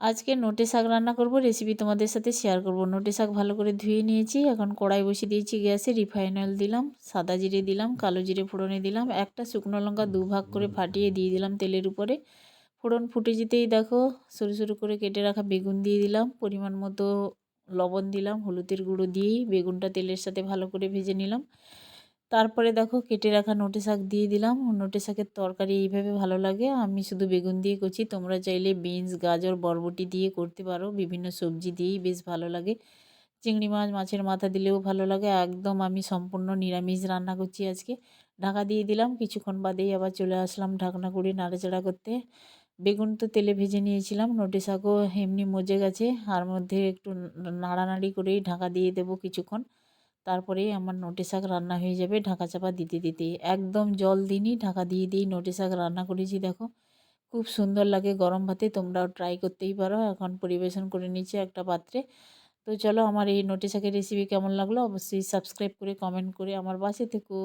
আজকে নোটে শাক রান্না করব রেসিপি তোমাদের সাথে শেয়ার করব। নোটে শাক ভালো করে ধুয়ে নিয়েছি, এখন কড়াই বসিয়ে দিয়েছি গ্যাসে রিফাইন অয়েল দিলাম, সাদা জিরে দিলাম, কালো জিরে ফোড়নে দিলাম, একটা শুকনো লঙ্কা দু ভাগ করে ফাটিয়ে দিয়ে দিলাম তেলের উপরে। ফোড়ন ফুটে যেতেই দেখো, সরু সরু করে কেটে রাখা বেগুন দিয়ে দিলাম, পরিমাণ মতো লবণ দিলাম, হলুদের গুঁড়ো দিয়েই বেগুনটা তেলের সাথে ভালো করে ভেজে নিলাম। তারপরে দেখো কেটে রাখা নোটে শাক দিয়ে দিলাম। নোটে শাকের তরকারি এইভাবে ভালো লাগে। আমি শুধু বেগুন দিয়ে করছি। তোমরা চাইলে বিনস, গাজর, বরবটি দিয়ে করতে পারো। বিভিন্ন সবজি দিয়েই বেশ ভালো লাগে। চিংড়ি মাছ মাছের মাথা দিলেও ভালো লাগে। একদম আমি সম্পূর্ণ নিরামিষ রান্না করছি আজকে। ঢাকা দিয়ে দিলাম। কিছুক্ষণ বাদেই আবার চলে আসলাম ঢাকনা করে নাড়াচাড়া করতে। বেগুন তো তেলে ভেজে নিয়েছিলাম। নোটে শাকও এমনি মজে গেছে। আর মধ্যে একটু নাড়ানাড়ি করেই ঢাকা দিয়ে দেবো কিছুক্ষণ। তারপরে আমার নোটে শাক রান্না হয়ে যাবে, ঢাকা চাপা দিতে দিতে। একদম জল দিনই ঢাকা দিয়ে দিই নোটে শাক রান্না করেছি, দেখো। খুব সুন্দর লাগে গরম ভাতে, তোমরাও ট্রাই করতেই পারো। এখন পরিবেশন করে নিচ্ছি একটা পাত্রে। তো চলো আমার এই নোটে শাকের রেসিপি কেমন লাগল, অবশ্যই সাবস্ক্রাইব করে কমেন্ট করে আমার বাসে থেকো।